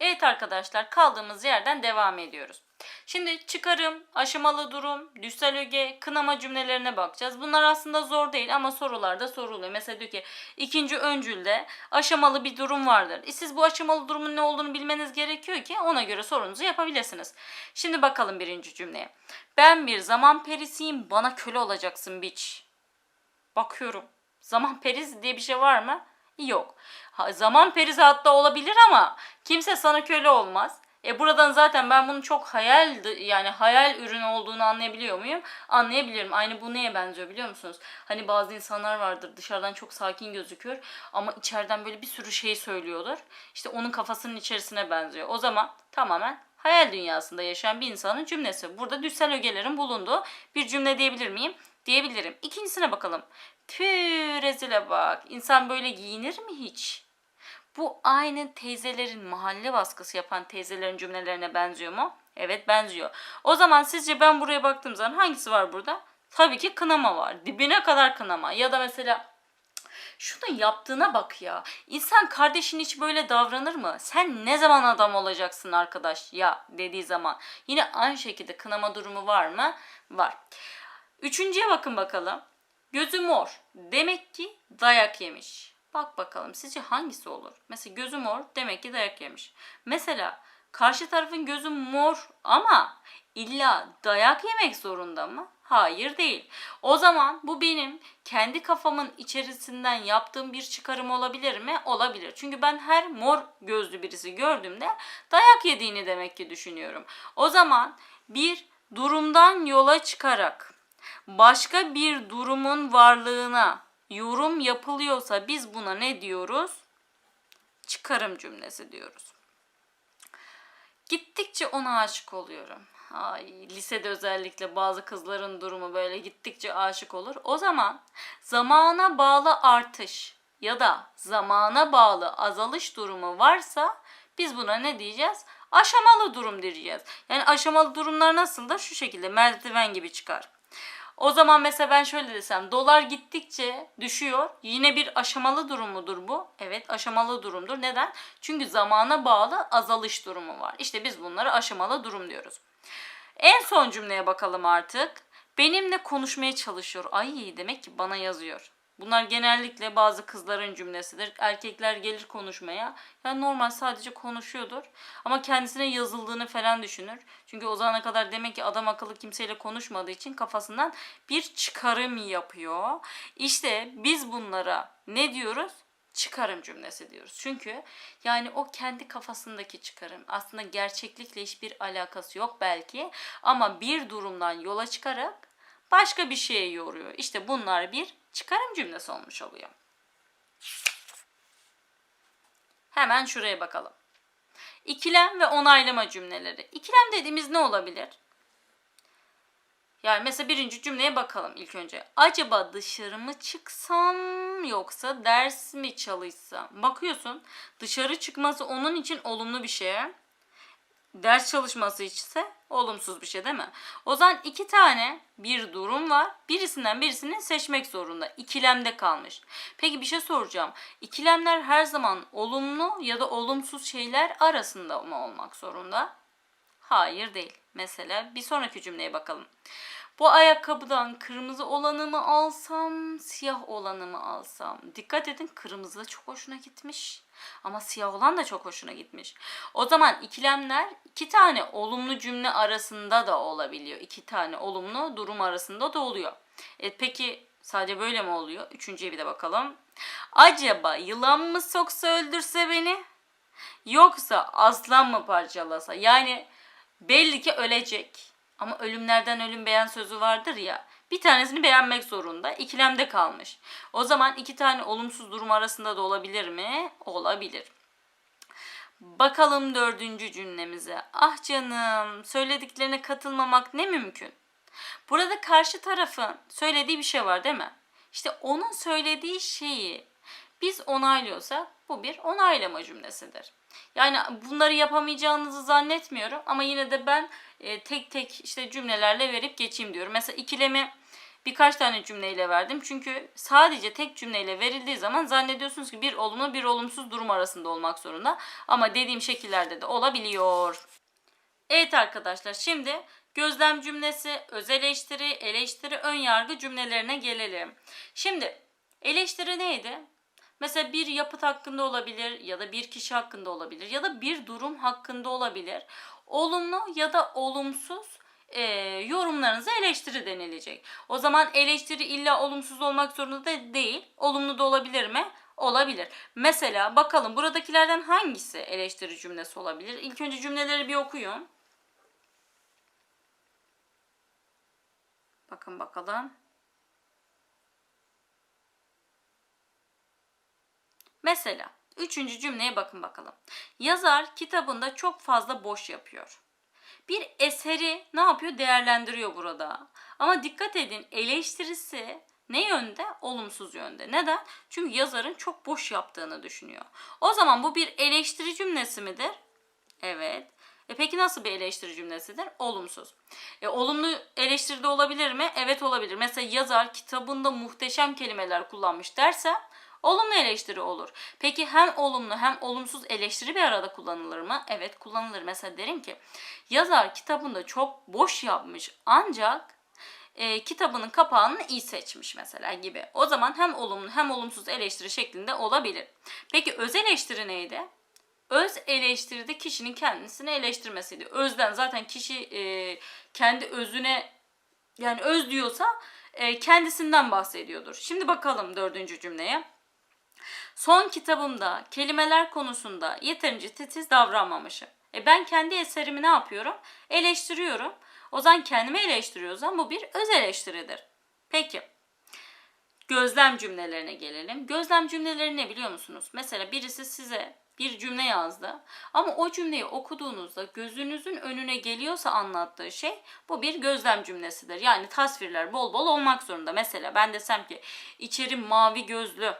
Evet arkadaşlar kaldığımız yerden devam ediyoruz. Şimdi çıkarım, aşamalı durum, düstel öge, kınama cümlelerine bakacağız. Bunlar aslında zor değil ama sorularda soruluyor. Mesela diyor ki ikinci öncülde aşamalı bir durum vardır. E siz bu aşamalı durumun ne olduğunu bilmeniz gerekiyor ki ona göre sorunuzu yapabilirsiniz. Şimdi bakalım birinci cümleye. Ben bir zaman perisiyim bana köle olacaksın biç. Bakıyorum. Zaman perisi diye bir şey var mı? Yok. Ha, zaman perisi hatta olabilir ama kimse sana köle olmaz. E buradan zaten ben bunun çok hayal yani hayal ürünü olduğunu anlayabiliyor muyum? Anlayabiliyorum. Aynı bu neye benziyor biliyor musunuz? Hani bazı insanlar vardır dışarıdan çok sakin gözükür ama içeriden böyle bir sürü şey söylüyordur. İşte onun kafasının içerisine benziyor. O zaman tamamen hayal dünyasında yaşayan bir insanın cümlesi. Burada düssel ögelerin bulunduğu bir cümle diyebilir miyim? Diyebilirim. İkincisine bakalım. Tüh rezile bak. İnsan böyle giyinir mi hiç? Bu aynı teyzelerin mahalle baskısı yapan teyzelerin cümlelerine benziyor mu? Evet benziyor. O zaman sizce ben buraya baktığım zaman hangisi var burada? Tabii ki kınama var. Dibine kadar kınama. Ya da mesela şunu yaptığına bak ya. İnsan kardeşin hiç böyle davranır mı? Sen ne zaman adam olacaksın arkadaş ya dediği zaman. Yine aynı şekilde kınama durumu var mı? Var. Üçüncüye bakın bakalım. Gözü mor. Demek ki dayak yemiş. Bak bakalım sizce hangisi olur? Mesela gözü mor demek ki dayak yemiş. Mesela karşı tarafın gözü mor ama illa dayak yemek zorunda mı? Hayır değil. O zaman bu benim kendi kafamın içerisinden yaptığım bir çıkarım olabilir mi? Olabilir. Çünkü ben her mor gözlü birisi gördüğümde dayak yediğini demek ki düşünüyorum. O zaman bir durumdan yola çıkarak başka bir durumun varlığına yorum yapılıyorsa biz buna ne diyoruz? Çıkarım cümlesi diyoruz. Gittikçe ona aşık oluyorum. Ay, lisede özellikle bazı kızların durumu böyle gittikçe aşık olur. O zaman zamana bağlı artış ya da zamana bağlı azalış durumu varsa biz buna ne diyeceğiz? Aşamalı durum diyeceğiz. Yani aşamalı durumlar nasıl da şu şekilde merdiven gibi çıkar. O zaman mesela ben şöyle desem dolar gittikçe düşüyor. Yine bir aşamalı durum mudur bu? Evet aşamalı durumdur. Neden? Çünkü zamana bağlı azalış durumu var. İşte biz bunları aşamalı durum diyoruz. En son cümleye bakalım artık. Benimle konuşmaya çalışıyor. Ay demek ki bana yazıyor. Bunlar genellikle bazı kızların cümlesidir. Erkekler gelir konuşmaya. Yani normal sadece konuşuyordur. Ama kendisine yazıldığını falan düşünür. Çünkü o zamana kadar demek ki adam akıllı kimseyle konuşmadığı için kafasından bir çıkarım yapıyor. İşte biz bunlara ne diyoruz? çıkarım cümlesi diyoruz. Çünkü yani o kendi kafasındaki çıkarım aslında gerçeklikle hiçbir alakası yok belki ama bir durumdan yola çıkarak başka bir şeye yoruyor. İşte bunlar bir çıkarım cümlesi olmuş oluyor. Hemen şuraya bakalım. İkilem ve onaylama cümleleri. İkilem dediğimiz ne olabilir? Yani mesela birinci cümleye bakalım ilk önce. Acaba dışarı mı çıksam yoksa ders mi çalışsam? Bakıyorsun dışarı çıkması onun için olumlu bir şey. Ders çalışması ise olumsuz bir şey değil mi? O zaman iki tane bir durum var. Birisinden birisini seçmek zorunda. İkilemde kalmış. Peki bir şey soracağım. İkilemler her zaman olumlu ya da olumsuz şeyler arasında mı olmak zorunda? Hayır değil. Mesela bir sonraki cümleye bakalım. Bu ayakkabıdan kırmızı olanı mı alsam, siyah olanı mı alsam? Dikkat edin kırmızı da çok hoşuna gitmiş. Ama siyah olan da çok hoşuna gitmiş. O zaman ikilemler iki tane olumlu cümle arasında da olabiliyor. İki tane olumlu durum arasında da oluyor. E, peki sadece böyle mi oluyor? Üçüncüye bir de bakalım. Acaba yılan mı soksa öldürse beni? Yoksa aslan mı parçalasa? Yani belli ki ölecek. Ama ölümlerden ölüm beğen sözü vardır ya. Bir tanesini beğenmek zorunda. İkilemde kalmış. O zaman iki tane olumsuz durum arasında da olabilir mi? Olabilir. Bakalım dördüncü cümlemize. Ah canım söylediklerine katılmamak ne mümkün? Burada karşı tarafın söylediği bir şey var değil mi? İşte onun söylediği şeyi biz onaylıyorsak bu bir onaylama cümlesidir. Yani bunları yapamayacağınızı zannetmiyorum ama yine de ben e, tek tek işte cümlelerle verip geçeyim diyorum. Mesela ikilemi birkaç tane cümleyle verdim. Çünkü sadece tek cümleyle verildiği zaman zannediyorsunuz ki bir olumlu bir olumsuz durum arasında olmak zorunda. Ama dediğim şekillerde de olabiliyor. Evet arkadaşlar şimdi gözlem cümlesi, öz eleştiri, eleştiri, ön yargı cümlelerine gelelim. Şimdi eleştiri neydi? Mesela bir yapıt hakkında olabilir ya da bir kişi hakkında olabilir ya da bir durum hakkında olabilir. Olumlu ya da olumsuz e, yorumlarınıza eleştiri denilecek. O zaman eleştiri illa olumsuz olmak zorunda da değil. Olumlu da olabilir mi? Olabilir. Mesela bakalım buradakilerden hangisi eleştiri cümlesi olabilir? İlk önce cümleleri bir okuyun. Bakın bakalım. Mesela üçüncü cümleye bakın bakalım. Yazar kitabında çok fazla boş yapıyor. Bir eseri ne yapıyor? Değerlendiriyor burada. Ama dikkat edin eleştirisi ne yönde? Olumsuz yönde. Neden? Çünkü yazarın çok boş yaptığını düşünüyor. O zaman bu bir eleştiri cümlesi midir? Evet. E peki nasıl bir eleştiri cümlesidir? Olumsuz. E, olumlu eleştiride olabilir mi? Evet olabilir. Mesela yazar kitabında muhteşem kelimeler kullanmış derse olumlu eleştiri olur. Peki hem olumlu hem olumsuz eleştiri bir arada kullanılır mı? Evet kullanılır. Mesela derim ki yazar kitabında çok boş yapmış ancak e, kitabının kapağını iyi seçmiş mesela gibi. O zaman hem olumlu hem olumsuz eleştiri şeklinde olabilir. Peki öz eleştiri neydi? Öz eleştiride kişinin kendisini eleştirmesiydi. Özden zaten kişi e, kendi özüne yani öz diyorsa e, kendisinden bahsediyordur. Şimdi bakalım dördüncü cümleye. Son kitabımda kelimeler konusunda yeterince titiz davranmamışım. E ben kendi eserimi ne yapıyorum? Eleştiriyorum. O zaman kendimi eleştiriyorsam bu bir öz eleştiridir. Peki. Gözlem cümlelerine gelelim. Gözlem cümleleri ne biliyor musunuz? Mesela birisi size bir cümle yazdı. Ama o cümleyi okuduğunuzda gözünüzün önüne geliyorsa anlattığı şey bu bir gözlem cümlesidir. Yani tasvirler bol bol olmak zorunda. Mesela ben desem ki içeri mavi gözlü,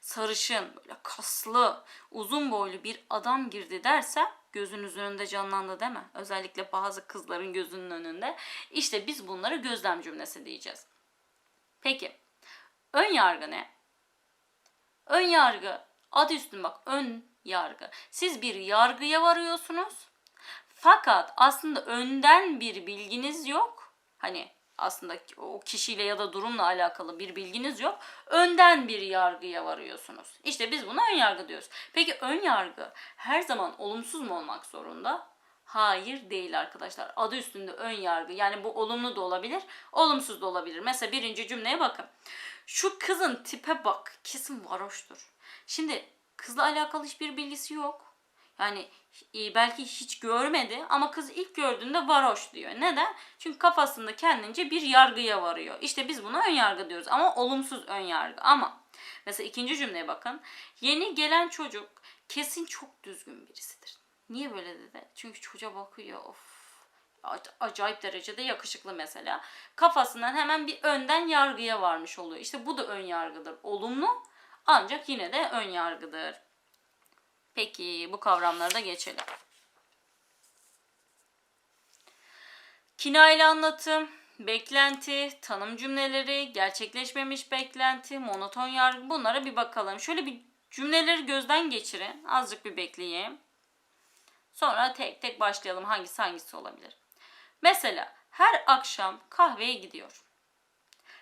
sarışın, böyle kaslı, uzun boylu bir adam girdi dersem gözünüzün önünde canlandı değil mi? Özellikle bazı kızların gözünün önünde. İşte biz bunları gözlem cümlesi diyeceğiz. Peki ön yargı ne? Ön yargı adı üstünde bak ön yargı. Siz bir yargıya varıyorsunuz. Fakat aslında önden bir bilginiz yok. Hani aslında o kişiyle ya da durumla alakalı bir bilginiz yok. Önden bir yargıya varıyorsunuz. İşte biz buna ön yargı diyoruz. Peki ön yargı her zaman olumsuz mu olmak zorunda? Hayır değil arkadaşlar. Adı üstünde ön yargı. Yani bu olumlu da olabilir, olumsuz da olabilir. Mesela birinci cümleye bakın. Şu kızın tipe bak. Kesin varoştur. Şimdi kızla alakalı hiçbir bilgisi yok. Yani e, belki hiç görmedi ama kız ilk gördüğünde varoş diyor. Neden? Çünkü kafasında kendince bir yargıya varıyor. İşte biz buna ön yargı diyoruz ama olumsuz ön yargı. Ama mesela ikinci cümleye bakın. Yeni gelen çocuk kesin çok düzgün birisidir. Niye böyle dedi? Çünkü çocuğa bakıyor. Of acayip derecede yakışıklı mesela. Kafasından hemen bir önden yargıya varmış oluyor. İşte bu da ön yargıdır. Olumlu ancak yine de ön yargıdır. Peki bu kavramları da geçelim. Kinayeli anlatım, beklenti, tanım cümleleri, gerçekleşmemiş beklenti, monoton yargı bunlara bir bakalım. Şöyle bir cümleleri gözden geçirin. Azıcık bir bekleyeyim. Sonra tek tek başlayalım hangisi hangisi olabilir. Mesela her akşam kahveye gidiyor.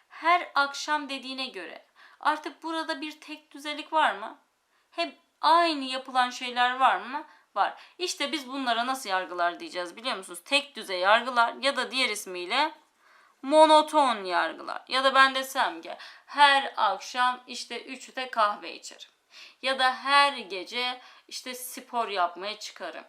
Her akşam dediğine göre artık burada bir tek düzelik var mı? Hep aynı yapılan şeyler var mı? Var. İşte biz bunlara nasıl yargılar diyeceğiz biliyor musunuz? Tek düzey yargılar ya da diğer ismiyle monoton yargılar. Ya da ben desem ki her akşam işte 3'te kahve içerim. Ya da her gece işte spor yapmaya çıkarım.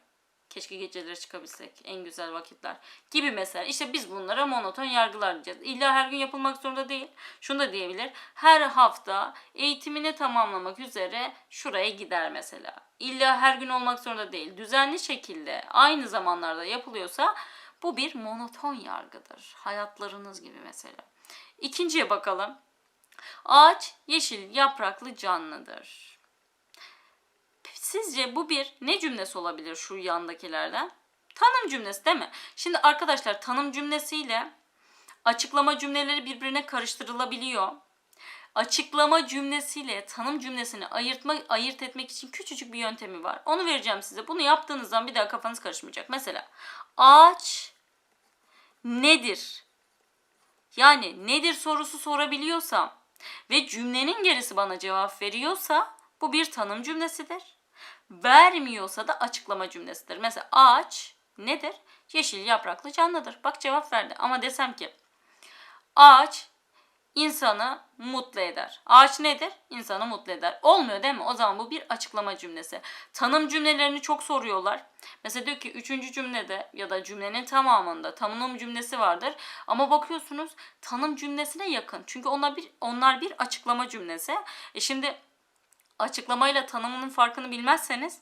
Keşke geceleri çıkabilsek. En güzel vakitler. Gibi mesela. İşte biz bunlara monoton yargılar diyeceğiz. İlla her gün yapılmak zorunda değil. Şunu da diyebilir. Her hafta eğitimini tamamlamak üzere şuraya gider mesela. İlla her gün olmak zorunda değil. Düzenli şekilde aynı zamanlarda yapılıyorsa bu bir monoton yargıdır. Hayatlarınız gibi mesela. İkinciye bakalım. Ağaç yeşil yapraklı canlıdır. Sizce bu bir ne cümlesi olabilir şu yandakilerden? Tanım cümlesi değil mi? Şimdi arkadaşlar tanım cümlesiyle açıklama cümleleri birbirine karıştırılabiliyor. Açıklama cümlesiyle tanım cümlesini ayırtma, ayırt etmek için küçücük bir yöntemi var. Onu vereceğim size. Bunu yaptığınız zaman bir daha kafanız karışmayacak. Mesela ağaç nedir? Yani nedir sorusu sorabiliyorsam ve cümlenin gerisi bana cevap veriyorsa bu bir tanım cümlesidir. Vermiyorsa da açıklama cümlesidir. Mesela ağaç nedir? Yeşil yapraklı canlıdır. Bak cevap verdi. Ama desem ki ağaç insanı mutlu eder. Ağaç nedir? İnsanı mutlu eder. Olmuyor değil mi? O zaman bu bir açıklama cümlesi. Tanım cümlelerini çok soruyorlar. Mesela diyor ki üçüncü cümlede ya da cümlenin tamamında tanım cümlesi vardır. Ama bakıyorsunuz tanım cümlesine yakın. Çünkü onlar bir onlar bir açıklama cümlesi. E şimdi açıklamayla tanımının farkını bilmezseniz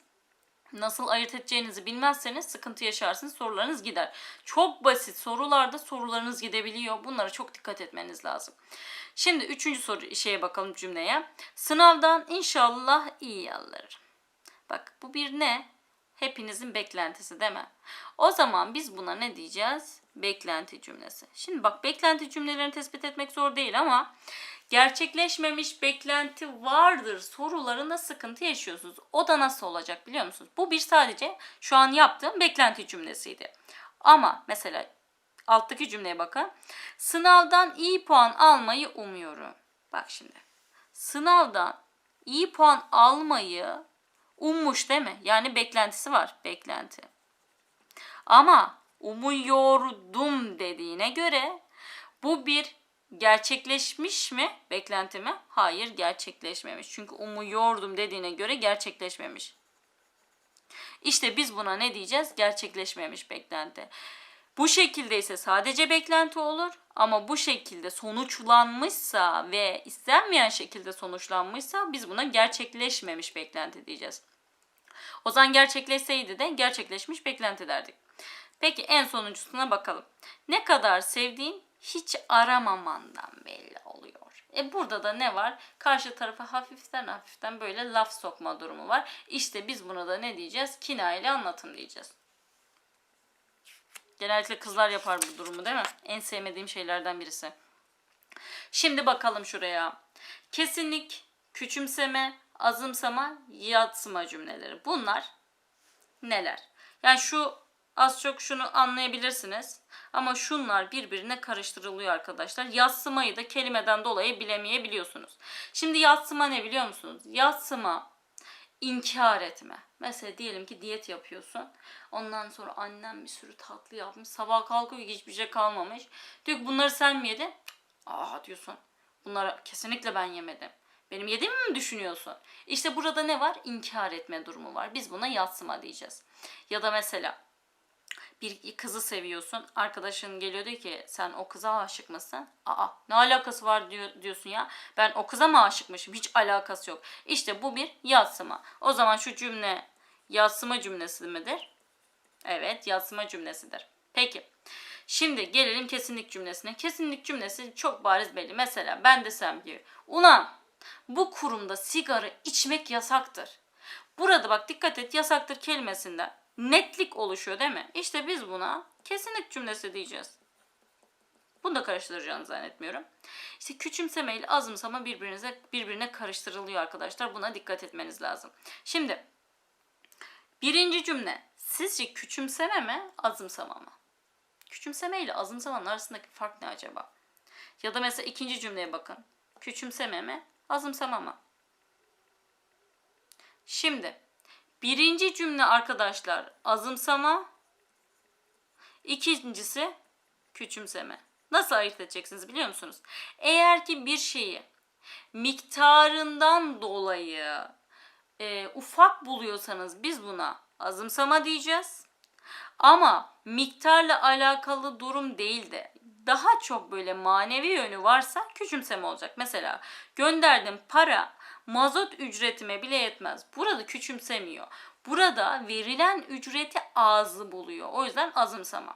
nasıl ayırt edeceğinizi bilmezseniz sıkıntı yaşarsınız sorularınız gider. Çok basit sorularda sorularınız gidebiliyor. Bunlara çok dikkat etmeniz lazım. Şimdi üçüncü soru şeye bakalım cümleye. Sınavdan inşallah iyi alırım. Bak bu bir ne? Hepinizin beklentisi değil mi? O zaman biz buna ne diyeceğiz? Beklenti cümlesi. Şimdi bak beklenti cümlelerini tespit etmek zor değil ama gerçekleşmemiş beklenti vardır sorularında sıkıntı yaşıyorsunuz. O da nasıl olacak biliyor musunuz? Bu bir sadece şu an yaptığım beklenti cümlesiydi. Ama mesela alttaki cümleye bakın. Sınavdan iyi puan almayı umuyorum. Bak şimdi. Sınavdan iyi puan almayı ummuş değil mi? Yani beklentisi var. Beklenti. Ama umuyordum dediğine göre bu bir gerçekleşmiş mi beklenti mi? Hayır gerçekleşmemiş. Çünkü umuyordum dediğine göre gerçekleşmemiş. İşte biz buna ne diyeceğiz? Gerçekleşmemiş beklenti. Bu şekilde ise sadece beklenti olur ama bu şekilde sonuçlanmışsa ve istenmeyen şekilde sonuçlanmışsa biz buna gerçekleşmemiş beklenti diyeceğiz. O zaman gerçekleşseydi de gerçekleşmiş beklenti derdik. Peki en sonuncusuna bakalım. Ne kadar sevdiğin hiç aramamandan belli oluyor. E burada da ne var? Karşı tarafa hafiften hafiften böyle laf sokma durumu var. İşte biz buna da ne diyeceğiz? Kinayeli anlatım diyeceğiz. Genellikle kızlar yapar bu durumu değil mi? En sevmediğim şeylerden birisi. Şimdi bakalım şuraya. Kesinlik, küçümseme, azımsama, yatsıma cümleleri. Bunlar neler? Yani şu az çok şunu anlayabilirsiniz. Ama şunlar birbirine karıştırılıyor arkadaşlar. Yatsımayı da kelimeden dolayı bilemeyebiliyorsunuz. Şimdi yatsıma ne biliyor musunuz? Yatsıma inkar etme. Mesela diyelim ki diyet yapıyorsun. Ondan sonra annem bir sürü tatlı yapmış. Sabah kalkıyor hiçbir şey kalmamış. Diyor ki bunları sen mi yedin? Aa diyorsun. Bunları kesinlikle ben yemedim. Benim yediğimi mi düşünüyorsun? İşte burada ne var? İnkar etme durumu var. Biz buna yatsıma diyeceğiz. Ya da mesela bir kızı seviyorsun. Arkadaşın geliyor diyor ki sen o kıza aşık mısın? Aa ne alakası var diyor, diyorsun ya. Ben o kıza mı aşıkmışım? Hiç alakası yok. İşte bu bir yatsıma. O zaman şu cümle yatsıma cümlesi midir? Evet yatsıma cümlesidir. Peki. Şimdi gelelim kesinlik cümlesine. Kesinlik cümlesi çok bariz belli. Mesela ben desem ki ulan bu kurumda sigara içmek yasaktır. Burada bak dikkat et yasaktır kelimesinde netlik oluşuyor değil mi? İşte biz buna kesinlik cümlesi diyeceğiz. Bunu da karıştıracağını zannetmiyorum. İşte küçümseme ile azımsama birbirinize birbirine karıştırılıyor arkadaşlar. Buna dikkat etmeniz lazım. Şimdi birinci cümle sizce küçümseme mi azımsama mı? Küçümseme ile azımsamanın arasındaki fark ne acaba? Ya da mesela ikinci cümleye bakın. Küçümseme mi azımsama mı? Şimdi Birinci cümle arkadaşlar azımsama. İkincisi küçümseme. Nasıl ayırt edeceksiniz biliyor musunuz? Eğer ki bir şeyi miktarından dolayı e, ufak buluyorsanız biz buna azımsama diyeceğiz. Ama miktarla alakalı durum değil de daha çok böyle manevi yönü varsa küçümseme olacak. Mesela gönderdim para mazot ücretime bile yetmez. Burada küçümsemiyor. Burada verilen ücreti azı buluyor. O yüzden azımsama.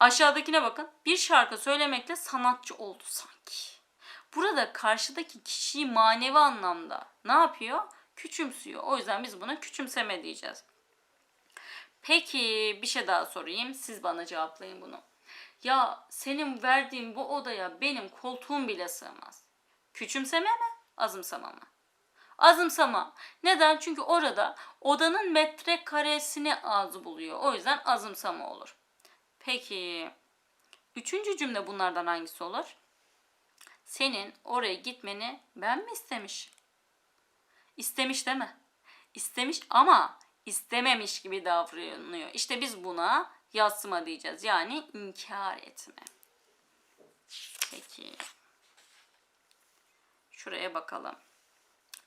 Aşağıdakine bakın. Bir şarkı söylemekle sanatçı oldu sanki. Burada karşıdaki kişiyi manevi anlamda ne yapıyor? Küçümsüyor. O yüzden biz buna küçümseme diyeceğiz. Peki bir şey daha sorayım. Siz bana cevaplayın bunu. Ya senin verdiğin bu odaya benim koltuğum bile sığmaz. Küçümseme mi? Azımsama mı? Azımsama. Neden? Çünkü orada odanın metrekaresini az buluyor. O yüzden azımsama olur. Peki üçüncü cümle bunlardan hangisi olur? Senin oraya gitmeni ben mi istemiş? İstemiş değil mi? İstemiş ama istememiş gibi davranıyor. İşte biz buna yatsıma diyeceğiz. Yani inkar etme. Peki. Şuraya bakalım.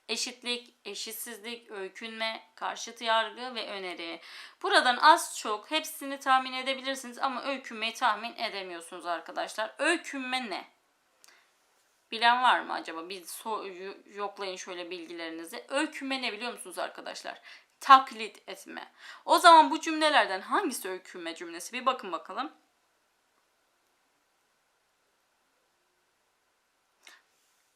Eşitlik, eşitsizlik, öykünme, karşıt yargı ve öneri. Buradan az çok hepsini tahmin edebilirsiniz ama öykünmeyi tahmin edemiyorsunuz arkadaşlar. Öykünme ne? Bilen var mı acaba? Bir so- yoklayın şöyle bilgilerinizi. Öykünme ne biliyor musunuz arkadaşlar? Taklit etme. O zaman bu cümlelerden hangisi öykünme cümlesi? Bir bakın bakalım.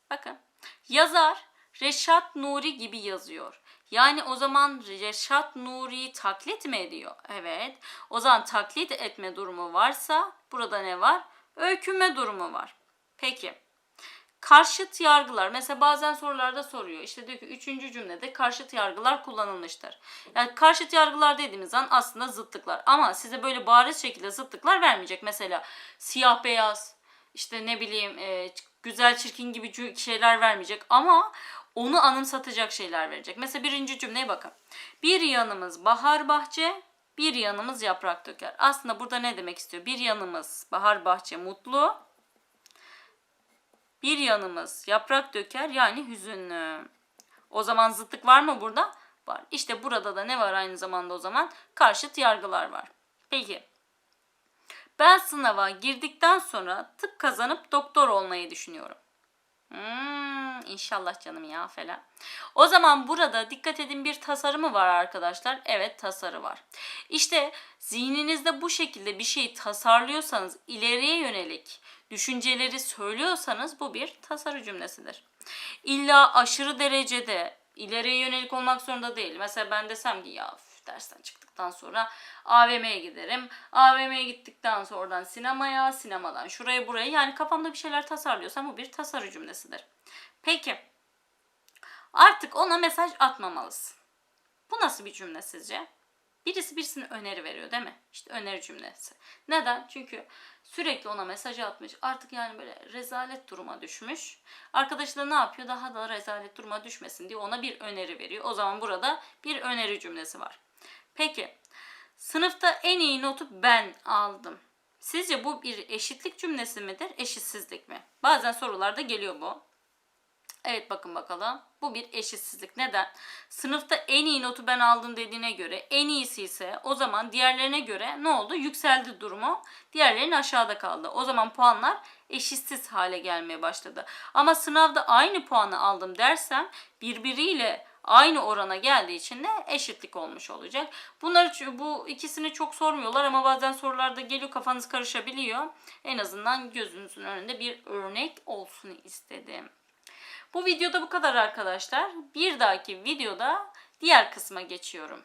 Bakın. Yazar Reşat Nuri gibi yazıyor. Yani o zaman Reşat Nuri'yi taklit mi ediyor? Evet. O zaman taklit etme durumu varsa burada ne var? Öykünme durumu var. Peki. Karşıt yargılar. Mesela bazen sorularda soruyor. İşte diyor ki üçüncü cümlede karşıt yargılar kullanılmıştır. Yani karşıt yargılar dediğimiz an aslında zıtlıklar. Ama size böyle bariz şekilde zıtlıklar vermeyecek. Mesela siyah beyaz, işte ne bileyim e, güzel çirkin gibi şeyler vermeyecek. Ama onu anımsatacak şeyler verecek. Mesela birinci cümleye bakın. Bir yanımız bahar bahçe, bir yanımız yaprak döker. Aslında burada ne demek istiyor? Bir yanımız bahar bahçe mutlu, bir yanımız yaprak döker yani hüzünlü. O zaman zıtlık var mı burada? Var. İşte burada da ne var aynı zamanda o zaman? Karşıt yargılar var. Peki. Ben sınava girdikten sonra tıp kazanıp doktor olmayı düşünüyorum. Hmm, inşallah canım ya falan. O zaman burada dikkat edin bir tasarımı var arkadaşlar. Evet tasarı var. İşte zihninizde bu şekilde bir şeyi tasarlıyorsanız ileriye yönelik düşünceleri söylüyorsanız bu bir tasarı cümlesidir. İlla aşırı derecede ileriye yönelik olmak zorunda değil. Mesela ben desem ki ya dersten çıktıktan sonra AVM'ye giderim. AVM'ye gittikten sonra oradan sinemaya, sinemadan şuraya buraya. Yani kafamda bir şeyler tasarlıyorsam bu bir tasarı cümlesidir. Peki. Artık ona mesaj atmamalısın. Bu nasıl bir cümle sizce? Birisi birisine öneri veriyor değil mi? İşte öneri cümlesi. Neden? Çünkü sürekli ona mesaj atmış. Artık yani böyle rezalet duruma düşmüş. Arkadaşı da ne yapıyor? Daha da rezalet duruma düşmesin diye ona bir öneri veriyor. O zaman burada bir öneri cümlesi var. Peki sınıfta en iyi notu ben aldım. Sizce bu bir eşitlik cümlesi midir? Eşitsizlik mi? Bazen sorularda geliyor bu. Evet bakın bakalım. Bu bir eşitsizlik. Neden? Sınıfta en iyi notu ben aldım dediğine göre en iyisi ise o zaman diğerlerine göre ne oldu? Yükseldi durumu. Diğerlerinin aşağıda kaldı. O zaman puanlar eşitsiz hale gelmeye başladı. Ama sınavda aynı puanı aldım dersem birbiriyle aynı orana geldiği için de eşitlik olmuş olacak. Bunları bu ikisini çok sormuyorlar ama bazen sorularda geliyor kafanız karışabiliyor. En azından gözünüzün önünde bir örnek olsun istedim. Bu videoda bu kadar arkadaşlar. Bir dahaki videoda diğer kısma geçiyorum.